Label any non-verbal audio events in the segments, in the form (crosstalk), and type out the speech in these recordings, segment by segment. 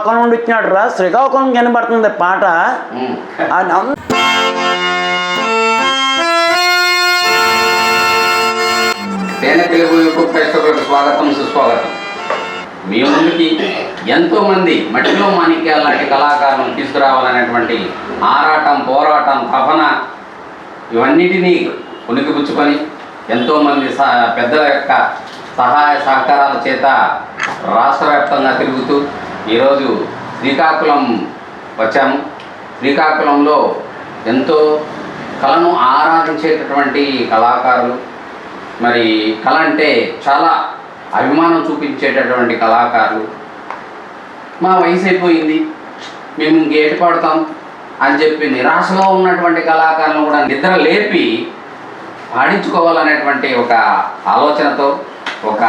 శ్రీకాకుళం నుండి వచ్చినాడు రా. శ్రీకాకుళం కనబడుతుంది పాట? తేనె (laughs) తెలుగు యూట్యూబ్ ప్రేక్షకులకు స్వాగతం సుస్వాగతం. మీ ముందుకి ఎంతో మంది మట్టిలో మాణిక్యాల లాంటి కళాకారులను తీసుకురావాలనేటువంటి ఆరాటం పోరాటం తపన ఇవన్నిటినీ పుణికిపుచ్చుకొని ఎంతోమంది స పెద్దల యొక్క సహాయ సహకారాల చేత రాష్ట్ర వ్యాప్తంగా తిరుగుతూ ఈరోజు శ్రీకాకుళం వచ్చాము. శ్రీకాకుళంలో ఎంతో కళను ఆరాధించేటటువంటి కళాకారులు. మరి కళ అంటే చాలా అభిమానం చూపించేటటువంటి కళాకారులు. మా వయసు అయిపోయింది. మేము ఇంకేటి పాడతాం అని చెప్పి నిరాశలో ఉన్నటువంటి కళాకారులను కూడా నిద్ర లేపి పాడించుకోవాలనేటువంటి ఒక ఆలోచనతో ఒక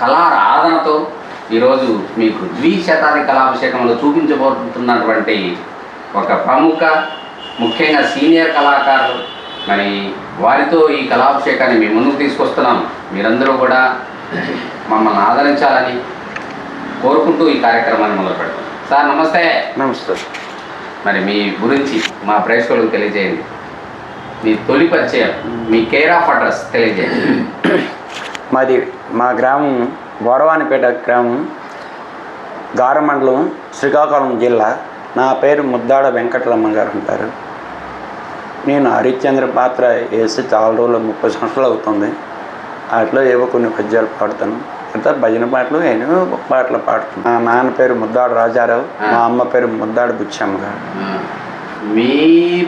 కళారాధనతో ఈరోజు మీకు ద్విశతాది కళాభిషేకంలో చూపించబోతున్నటువంటి ఒక ప్రముఖ ముఖ్యంగా సీనియర్ కళాకారులు. మరి వారితో ఈ కళాభిషేకాన్ని మీ ముందుకు తీసుకొస్తున్నాం. మీరందరూ కూడా మమ్మల్ని ఆదరించాలని కోరుకుంటూ ఈ కార్యక్రమాన్ని మొదలు పెడతాం. సార్ నమస్తే. నమస్తే. మరి మీ గురించి మా ప్రేక్షకులకు తెలియజేయండి. మీ తొలి పరిచయం మీ కేర్ ఆఫ్ అడ్రస్ తెలియజేయండి. మాది మా గ్రామం గోరవానిపేట గ్రామం గార మండలం శ్రీకాకుళం జిల్లా. నా పేరు ముద్దాడ వెంకటరమణ గారు అంటారు. నేను హరిశ్చంద్ర పాత్ర వేసి చాలా రోజులు ముప్పై సంవత్సరాలు అవుతుంది. వాటిలో ఏవో కొన్ని పద్యాలు పాడుతాను. అంతా భజన పాటలు ఎన్నో పాటలు పాడుతాను. మా నాన్న పేరు ముద్దాడు రాజారావు మా అమ్మ పేరు ముద్దాడు బుచ్చమ్మ గారు. మీ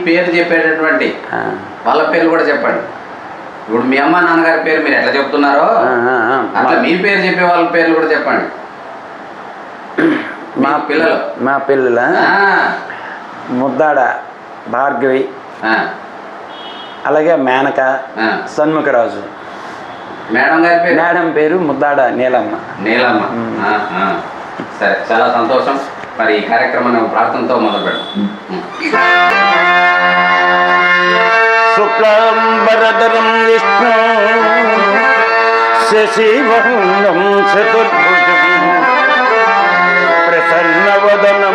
పేరు చెప్పేటటువంటి వాళ్ళ పేర్లు కూడా చెప్పండి. ఇప్పుడు మీ అమ్మ నాన్నగారి పేరు మీరు ఎట్లా చెప్తున్నారో. అట్లా మీ పేరు చెప్పే వాళ్ళ పేర్లు కూడా చెప్పండి. (clears throat) మా పిల్లలు. మా పిల్లల? ఆ, ముద్దాడ భార్గవి ఆ, అలాగే మేనక. సన్ముఖరాజు. మేడం గారి పేరు? మేడం పేరు ముద్దాడ నీలమ్మ. నీలమ్మ. ఆ, ఆ. సరే చాలా సంతోషం. మరి ఈ కార్యక్రమాన్ని ప్రార్థనతో మొదలు పెడదాం శుక్లాంబరధరం విష్ణు. శశివర్ణం చతుర్భుజం. ప్రసన్నవదనం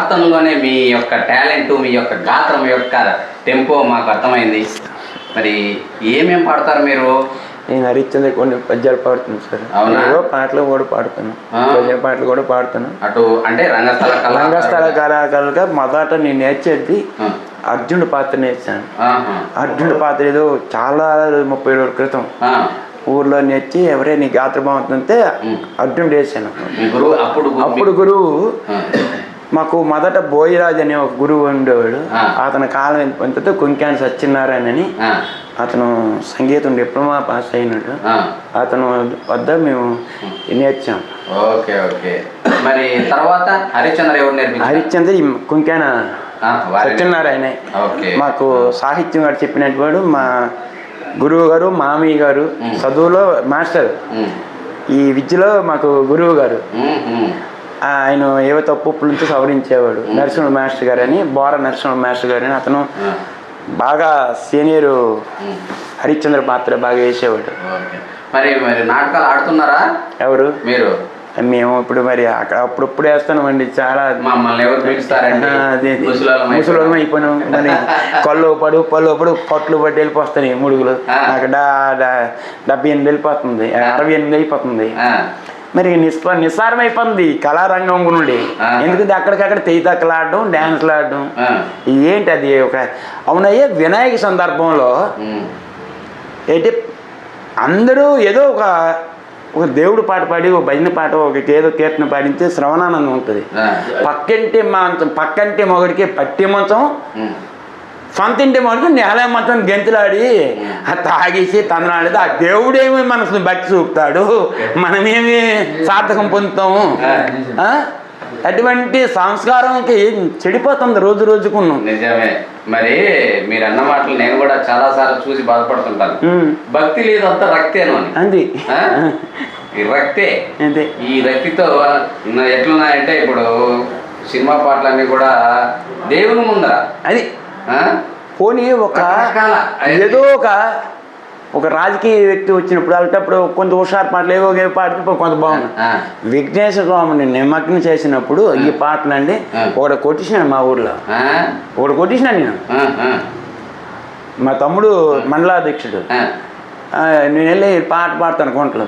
ప్రార్థనలోనే మీ యొక్క టాలెంట్ మీ యొక్క గాత్రం యొక్క టెంపో మాకు అర్థమైంది మరి ఏమేం పాడతారు మీరు నేను హరిశ్చంద్ర కొన్ని పద్యాలు పాడుతున్నాను సార్ అవునా? పాటలు కూడా పాడుతాను. భజన పాటలు కూడా పాడుతాను అటు అంటే రంగస్థల రంగస్థల కళాకారులుగా మొదట నేను నేర్చేది. అర్జునుడి పాత్ర నేర్చాను. అర్జునుడి పాత్ర ఏదో చాలా ముప్పై రోజుల క్రితం. ఊర్లో నేర్చి ఎవరే నీ గాత్ర బాగుంటుందంటే. అర్జునుడు వేసాను అప్పుడు అప్పుడు గురువు. మాకు మొదట బోయిరాజు అనే ఒక గురువు ఉండేవాడు. అతని కాలం ఎంతో కొంకాని సత్యనారాయణ అని. అతను సంగీతం డిప్లొమా పాస్ అయినాడు. అతను వద్ద మేము నేర్చాం ఓకే ఓకే మరి తర్వాత హరిశ్చంద్ర ఎవరు నేర్పించారు హరిశ్చంద్ర కొంకాన సత్యనారాయణ మాకు సాహిత్యం గారు చెప్పినట్టు వాడు మా గురువు గారు మామయ్య గారు. చదువులో మాస్టర్. ఈ విద్యలో మాకు గురువు గారు. ఆయన ఏవో తప్పుల నుంచి సవరించేవాడు. నరసింహ మాస్టర్ గారు అని బోర నరసింహ మాస్టర్ గారు అని అతను. బాగా సీనియర్. హరిశ్చంద్ర పాత్ర బాగా వేసేవాడు. మరి మరి నాటకాలు ఆడుతున్నారా? ఎవరు? మీరు? మేము ఇప్పుడు మరి అక్కడ అప్పుడప్పుడు వేస్తామండి చాలా ముసలోళ్ళం అయిపోయినాం. మరి కళ్ళు పడు పళ్ళు పడు పొట్లు పట్టి వెళ్ళిపోస్తాయి ముడుగులు. ఆ. నాకు డా డా- డెబ్బై ఎనిమిది వెళ్ళిపోతుంది. అరవై ఎనిమిది అయిపోతుంది. మరి నిస్ప నిస్సారం అయిపోతుంది కళారంగం నుండి. ఎందుకంటే అక్కడికక్కడ తెయ్యతక్కలు ఆడడం డ్యాన్స్లు ఆడడం. ఏంటి అది ఒక అవునయ్యే వినాయక సందర్భంలో. ఏంటి అందరూ ఏదో ఒక ఒక దేవుడు పాట పాడి ఒక భజన పాట ఒక ఏదో కీర్తన పాడితే శ్రవణానందం ఉంటుంది. పక్కింటి మంచం పక్కంటి మొగడికి పట్టి మంచం. సొంత ఇంటి మొగడికి నేల మంచం గెంతులాడి ఆ తాగేసి తనలాడేది. ఆ దేవుడేమి మనసుని బట్టి చూపుతాడు. మనమేమి సార్థకం పొందుతాము? అటువంటి సంస్కారంకి చెడిపోతుంది రోజు రోజుకున్నాం నిజమే. మరి మీరు అన్న మాటలు నేను కూడా చాలా సార్లు చూసి బాధపడుతుంటాను. భక్తి లేదంతా రక్తేను అని. అంది? ఈ రక్తే. ఈ రక్తితో ఎట్లున్నాయంటే ఇప్పుడు సినిమా పాటలన్నీ కూడా దేవుని ముందర. అది? పోనీ ఒక ఏదో ఒక ఒక రాజకీయ వ్యక్తి వచ్చినప్పుడు అలాంటప్పుడు కొంత హుషారు పాటలు ఏవో ఏవో పాడితే కొంత బాగుంది. విఘ్నేశ్వర స్వామిని నిమగ్నం చేసినప్పుడు ఈ పాటలు అండి. ఒకటి కొట్టించినాడు మా ఊర్లో? ఒకటి కొట్టించినాడు నేను. మా తమ్ముడు మండలాధ్యక్షుడు. నేను వెళ్ళి పాట పాడతాను కొంటలో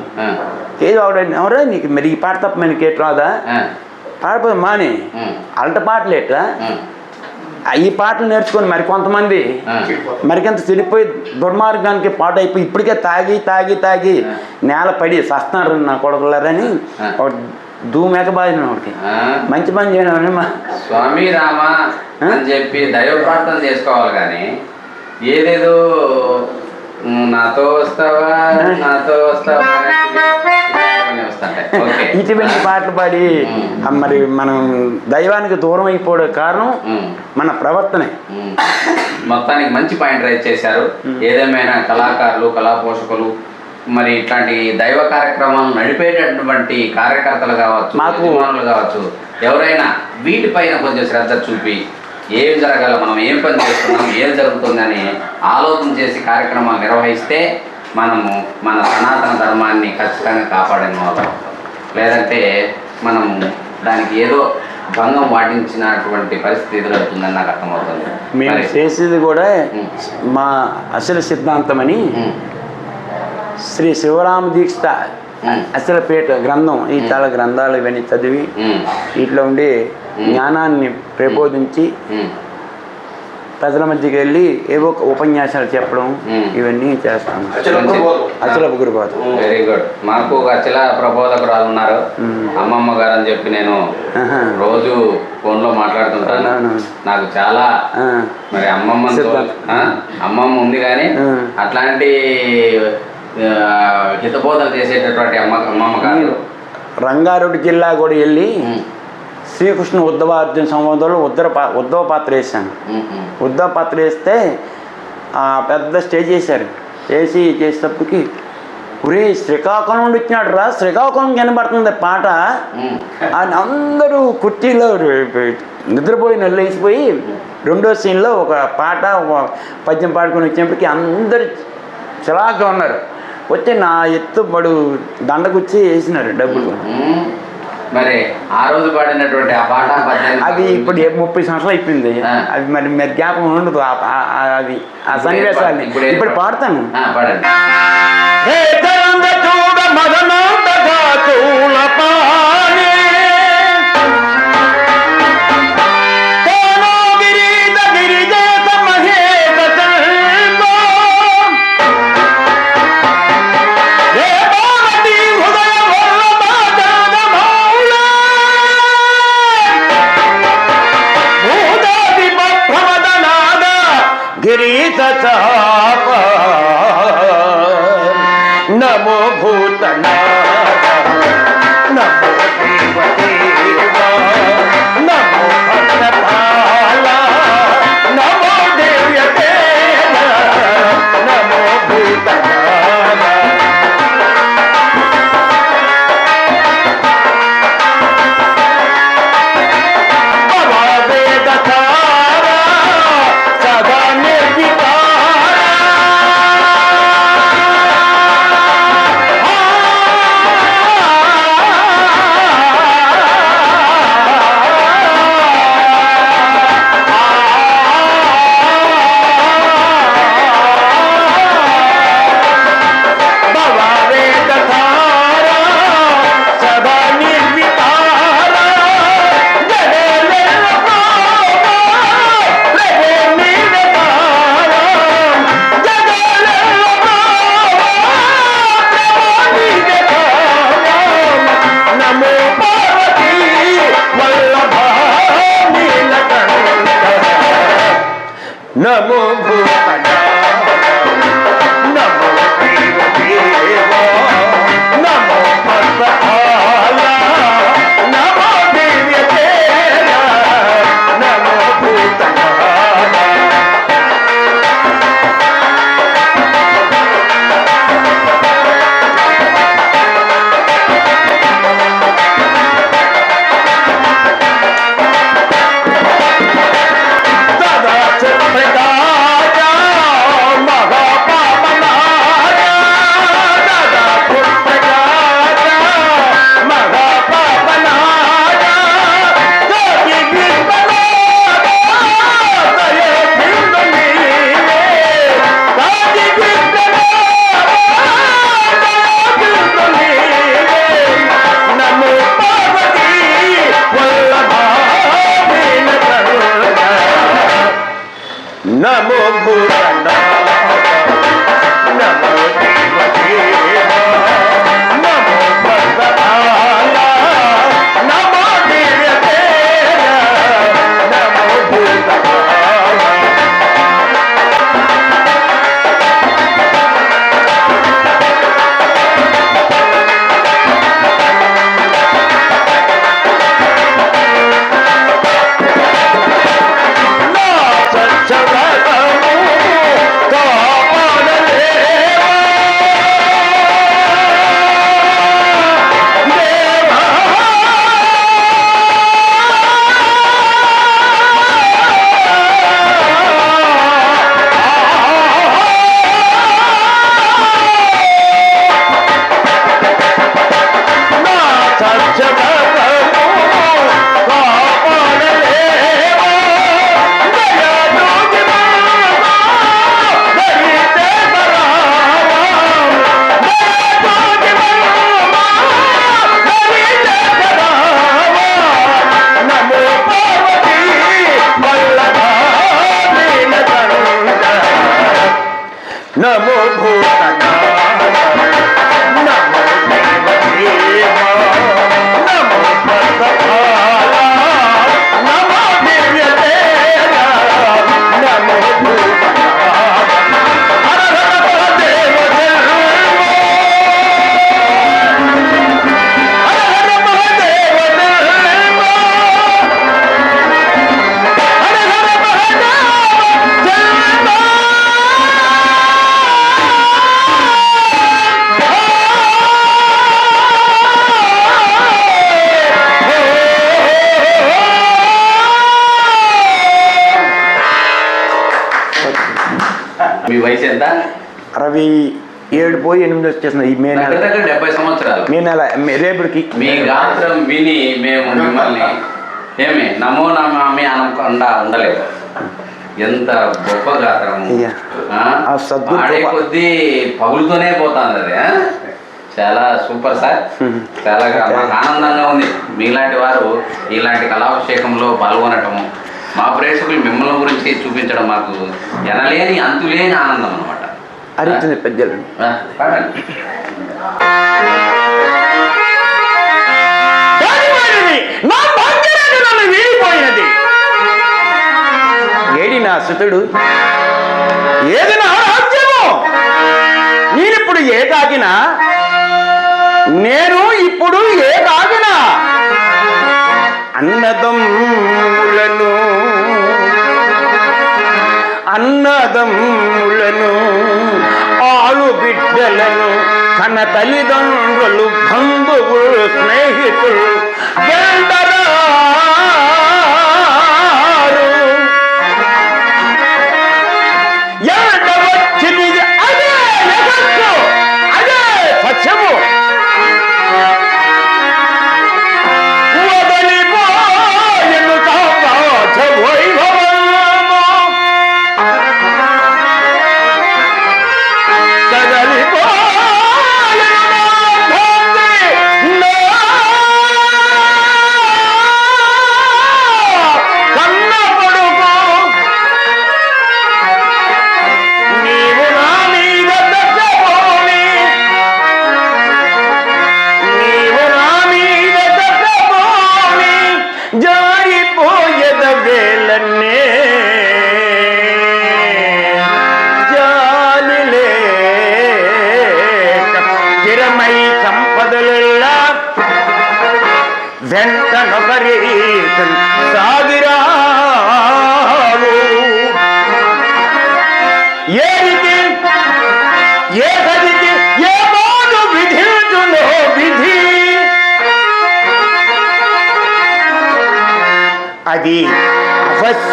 ఏదో ఆవిడ ఎవరా నీకు మరి ఈ పాట తప్ప మనకి ఎటు రాదా? పాడిపోయి మాని ఉమ్, అల్ట పాటలు ఎట్రా ఆ, ఈ పాటలు నేర్చుకొని మరి కొంతమంది. మరికంత చెడిపోయి దుర్మార్గానికి పాట అయిపోయి ఇప్పటికే తాగి తాగి తాగి నేల పడి సస్తున్నారు నా కొడుకులారని దూమేక బాధిన ఆ. మంచి పని చేయడం స్వామి రామ అని చెప్పి దైవ ప్రార్థన చేసుకోవాలి కానీ ఏదేదో "ఉమ్, నాతో వస్తావా నాతో వస్తావా (laughs) ఇటువంటి పాటలు పాడి మరి మనం దైవానికి దూరం అయిపోవడం కారణం మన ప్రవర్తనే. మొత్తానికి మంచి పాయింట్ రైజ్ చేశారు. ఏదేమైనా కళాకారులు కళా పోషకులు మరి ఇట్లాంటి దైవ కార్యక్రమాలు నడిపేటటువంటి కార్యకర్తలు కావచ్చు మాకు- కావచ్చు ఎవరైనా వీటిపైన కొంచెం శ్రద్ధ చూపి ఏం జరగాల మనం ఏం పని చేస్తున్నాం ఏం జరుగుతుందని ఆలోచన చేసి కార్యక్రమాలు నిర్వహిస్తే మనము మన సనాతన ధర్మాన్ని ఖచ్చితంగా కాపాడని అవుతాం లేదంటే మనం దానికి ఏదో భంగం వాటించినటువంటి పరిస్థితి ఎదురవుతుందని నాకు అర్థమవుతుంది. మేము చేసేది కూడా. మా అసలు సిద్ధాంతమని శ్రీ శివరామ దీక్ష ఉమ్, అసలు పేట గ్రంథం ఈ చాలా గ్రంథాలు ఇవన్నీ చదివి వీటిలో ఉండి జ్ఞానాన్ని ప్రబోధించి. ప్రజల మధ్యకి వెళ్ళి ఏవో ఒక ఉపన్యాసాలు చెప్పడం. ఇవన్నీ చేస్తాము మంచి- అచలపు గురుపాదు వెరీ గుడ్ మాకు ఒక అచల ప్రబోధకురాలు ఉన్నారు మ్మ్. అమ్మమ్మ గారు అని చెప్పి నేను. రోజు ఫోన్లో మాట్లాడుతుంటాను. నాకు చాలా మరి అమ్మమ్మ. అమ్మమ్మ ఉంది కానీ. అట్లాంటి ఆ, హితబోధన చేసేటటువంటి అమ్మ అమ్మమ్మ గారు రంగారెడ్డి జిల్లా కూడా వెళ్ళి. శ్రీకృష్ణ ఉద్ధవ అర్జున సంవాదంలో ఉద్దర పా ఉద్ధవ పాత్ర వేసాను. ఉద్ధవ పాత్ర వేస్తే ఆ పెద్ద స్టేజ్ చేశారు చేసి చేసేటప్పటికి ఒరే శ్రీకాకుళం నుండి వచ్చినాడు రా శ్రీకాకుళం కనబడుతుంది పాట. అని అందరూ కుర్చీలో నిద్రపోయి నల్లేసిపోయి రెండో సీన్లో ఒక పాట ఒక పద్యం పాడుకొని వచ్చినప్పటికీ అందరు చిలాగ్గా ఉన్నారు. వచ్చి నా ఎత్తు పడు దండకుచ్చి వేసినారు డబ్బులు. మరి ఆ రోజు పాడినటువంటి ఆ పాట అది ఇప్పుడు ముప్పై సంవత్సరాలు అయిపోయింది. అది మరి మరి జ్ఞాపకం ఉండదు. అది ఆ సన్నివేశాన్ని ఇప్పుడు పాడతాను. పాడండి. అవి ఏడు పోయి ఎనిమిది వచ్చేసింది మే నెల. డెబ్బై సంవత్సరాలు. మే నెల రేపటికి. మీ గాత్రం విని మేము మిమ్మల్ని ఏమి నమో నమే అనకుండా ఉండలేదు. ఎంత గొప్ప గాత్రము ఆడే కొద్ది పగులుతూనే పోతుంది అది చాలా సూపర్ సార్. చాలా ఆనందంగా ఉంది. మీలాంటి వారు ఇలాంటి కళాభిషేకంలో పాల్గొనటము మా ప్రేక్షకులు మిమ్మల్ని గురించి చూపించడం మాకు ఎనలేని అంతులేని ఆనందం అనమాట అరిచింది పెద్దలు పాడండి నా భాగ్యరేఖ నన్ను వీడిపోయినది ఏడి నా సుతుడు ఏది నా రాజ్యము నేనిప్పుడు ఏ కాకినా నేను ఇప్పుడు ఏ కాకినా అన్నదమ్ములను అన్నదమ్ములను ఆలు బిడ్డలను కన తల్లిదండ్రులు బంధువులు స్నేహితులు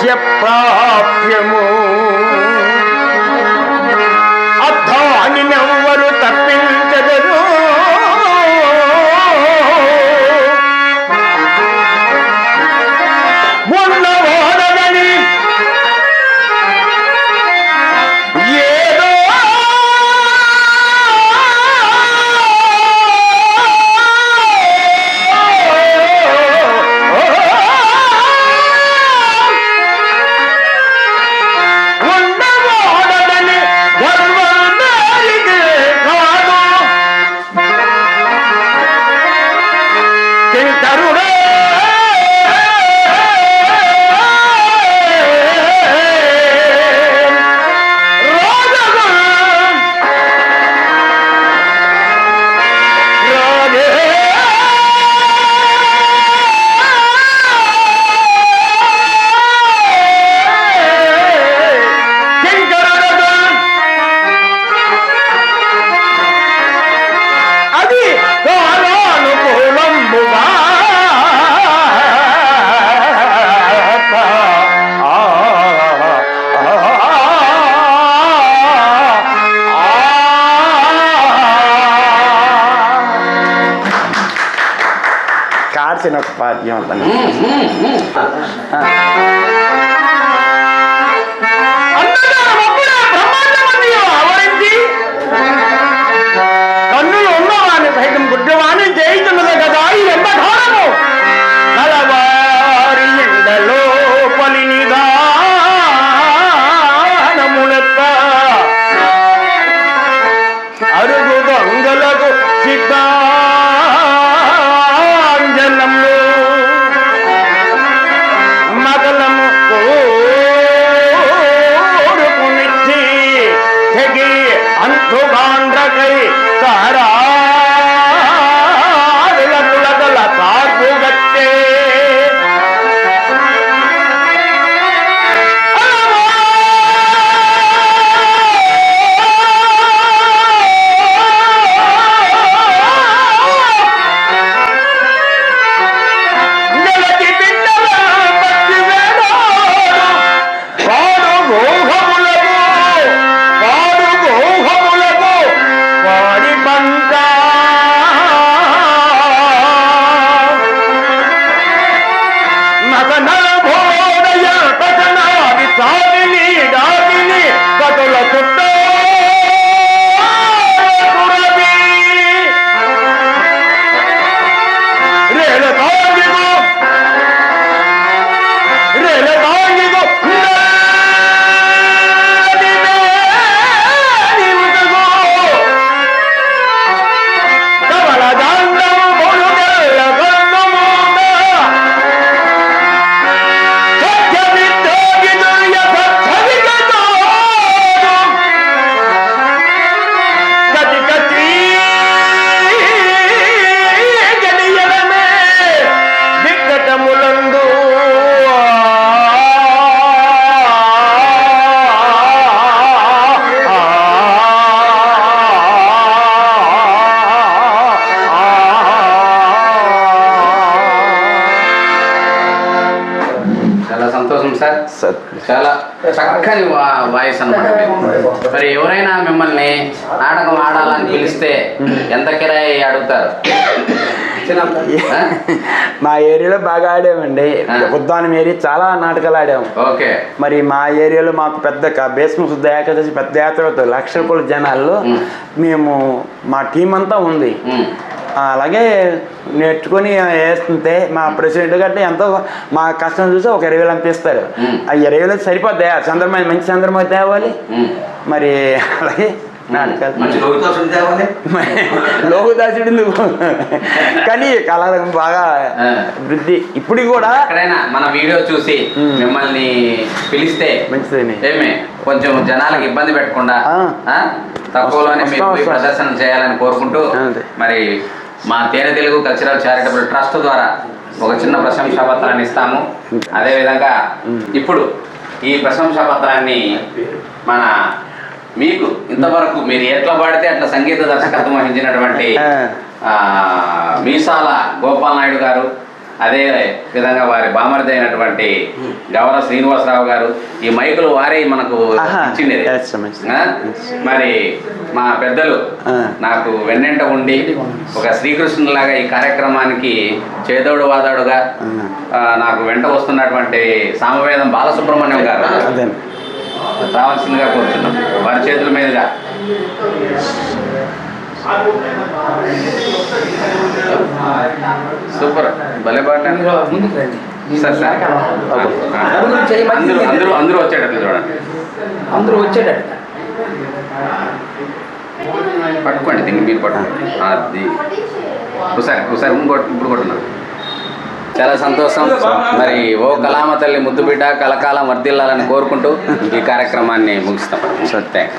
যে প্রাণ కార్చిన ఒక పాద్యం అతను కన్నులు చాలా చక్కని వాయిస్ అన్నమాట మీది. మరి ఎవరైనా మిమ్మల్ని నాటకం ఆడాలని పిలిస్తే ఎంత కిరాయి అడుగుతారు? మా ఏరియాలో బాగా ఆడామండి. ఉద్దానం ఏరియా చాలా నాటకాలు ఆడాము ఓకే మరి మా ఏరియాలో మాకు పెద్ద భీష్మ శుద్ధ ఏకాదశి పెద్ద యాత్ర అవుతుంది లక్షల కోట్ల జనాల్లో. మేము మా టీం అంతా ఉంది అలాగే నేర్చుకొని వేస్తుంటే మా ప్రెసిడెంట్ గట్టి ఎంతో మా కష్టం చూసి ఒక ఇరవై వేలు అంత ఇస్తారు మ్. ఆ ఇరవై వేలు సరిపోద్ది చంద్రమాయ మంచి చంద్రమాయ తేవాలి. మరి అలాగే నాటకాలు లోకదాసుడు (laughs) నువ్వు కానీ కళారంగం బాగా. వృద్ధి ఇప్పుడు కూడా ఎక్కడైనా మన వీడియో చూసి. మిమ్మల్ని పిలిస్తే మంచిదని ఏమి కొంచెం జనాలకు ఇబ్బంది పెట్టకుండా? తక్కువలోనే. ప్రదర్శన చేయాలని కోరుకుంటూ. మరి మా తేనె తెలుగు కల్చరల్ చారిటబుల్ ట్రస్ట్ ద్వారా ఒక చిన్న ప్రశంసా పత్రాన్ని ఇస్తాము. అదేవిధంగా ఇప్పుడు ఈ ప్రశంసా పత్రాన్ని మన మీకు ఇంతవరకు మీరు ఎట్లా పాడితే అట్లా సంగీత దర్శకత్వం వహించినటువంటి మీసాల గోపాల్ నాయుడు గారు అదే విధంగా వారి బామర్ది అయినటువంటి గవర శ్రీనివాసరావు గారు ఈ మైకులు వారే మనకు. ఇచ్చిండేది? మరి మా పెద్దలు. నాకు వెన్నెంట ఉండి ఒక శ్రీకృష్ణులాగా ఈ కార్యక్రమానికి చేదోడు వాదాడుగా నాకు వెంట వస్తున్నటువంటి సామవేదం బాలసుబ్రహ్మణ్యం గారు రావాల్సిందిగా కోరుతున్నాం వారి చేతుల మీదుగా సూపర్. భలే పాట. అందరూ అందరూ వచ్చేటట్లు చూడండి. అందరూ వచ్చేటట్టు. పట్టుకోండి దీన్ని మీరు పట్టుకోండి. అది ఒకసారి ఒకసారి ఇంకోటి ఇప్పుడు కొట్టున్నారు చాలా సంతోషం. మరి ఓ కళామ తల్లి ముద్దు బిడ్డ కలకాలం వర్దిల్లాలని కోరుకుంటూ ఈ కార్యక్రమాన్ని ముగిస్తాం. థ్యాంక్